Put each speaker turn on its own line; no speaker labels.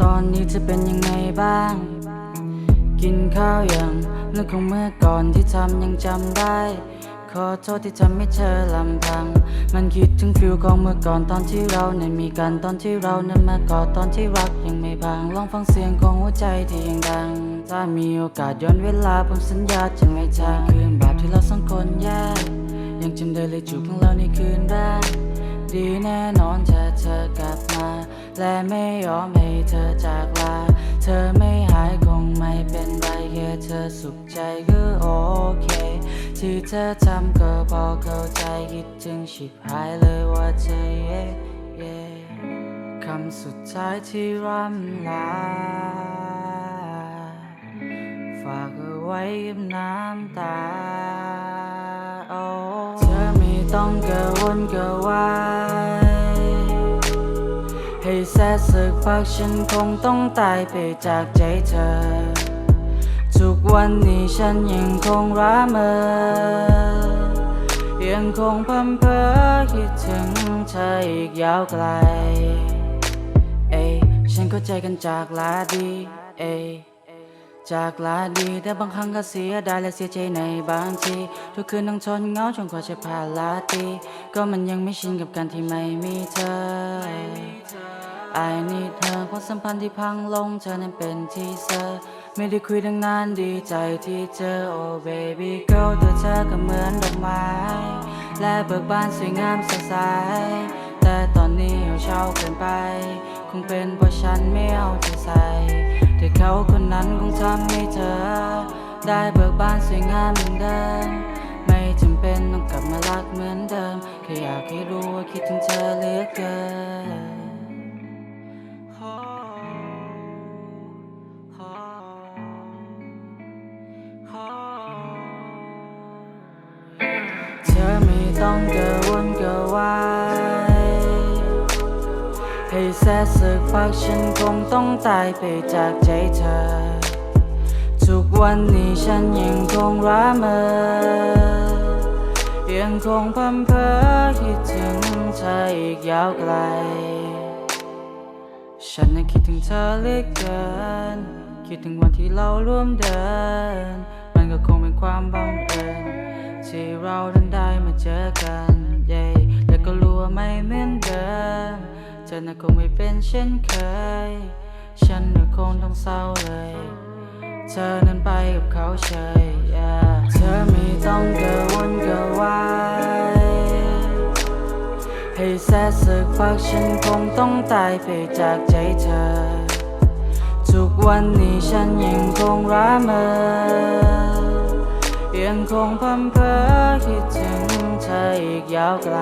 ตอนนี้จะเป็นยังไงบ้าง กินข้าวยังนึกของเมื่อก่อนที่ทำยังจำได้ ขอโทษที่ทำให้เธอลำพัง มันคิดถึงฟิลของเมื่อก่อนตอนที่เรานั้นมีกันตอนที่เรานั้นมากอดตอนที่รักยังไม่พังลองฟังเสียงของหัวใจที่ยังดัง ถ้ามีโอกาสย้อนเวลาผมสัญญาจะไม่ทางคืนแบบที่เราสองคนแยกยังจำได้เลยจูบของเราในคืนแรก ดีแน่นอนถ้าเธอกลับมา และไม่ยอมให้เธอจากลา เธอไม่หายคงไม่เป็นไรแค่เธอสุขใจก็โอเค ที่เธอทำก็พอเข้าใจคิดถึงชิบหายเลยว่าเธอเย่เย่คำสุดท้ายที่ร่ำลา ฝากเอาไว้กับน้ำตา เธอไม่ต้องกระวนกระวาย แสนสึกพักฉันคงต้องตายไปจากใจเธอ ทุกวันนี้ฉันยังคงระเมอยังคงพัมเพอคิดถึงเธออีกยาวไกล เอ้ยฉันเข้าใจกันจากลาดี เอ้ยจากลาดีแต่บางครั้งก็เสียดายและเสียใจในบางที ทุกคืนต้องทนเงาจนกว่าจะผ่านลาตี ก็มันยังไม่ชินกับการที่ไม่มีเธอ I need เธอความสัมพันธ์ที่พังลงเธอนั้นเป็นที่เซอร์ไม่ได้คุยตั้งนานดีใจที่เจอ oh baby girl ตัวเธอก็เหมือนดอกไม้ และเบิกบานสวยงามสดใสแต่ตอนนี้เหี่ยวเฉาเกินไป คงเป็นเพราะฉันไม่เอาใจใส่ แต่เขาคนนั้นคงทำให้เธอ ได้เบิกบานสวยงามเหมือนเดิม ไม่จำเป็นต้องกลับมารักเหมือนเดิม แค่อยากให้รู้ว่าคิดถึงเธอเหลือเกิน เธอไม่ต้องกระวนกระวายให้แสสึกพักฉันคงต้องตายไปจากใจเธอ ทุกวันนี้ฉันยังคงระเมอยังคงพัมเพอคิดถึงเธออีกยาวไกล ฉันนั้นคิดถึงเธอเหลือเกิน คิดถึงวันที่เราร่วมเดิน มันก็คงเป็นความบัง ที่เราดันได้มาเจอกันเย้แต่ก็รู้ว่าไม่เหมือนเดิมเธอน่ะคงไม่เป็นเช่นเคย ฉันน่ะคงต้องเศร้าเลย เธอนั้นไปกับเขาเฉย yeah เธอไม่ต้องกระวนกระวายให้แสนสึกพักฉันคงต้องตายไปจากใจเธอ ทุกวันนี้ฉันยังคงระเมอ ยังคงพัมเพอคิดถึงเธออีกยาวไกล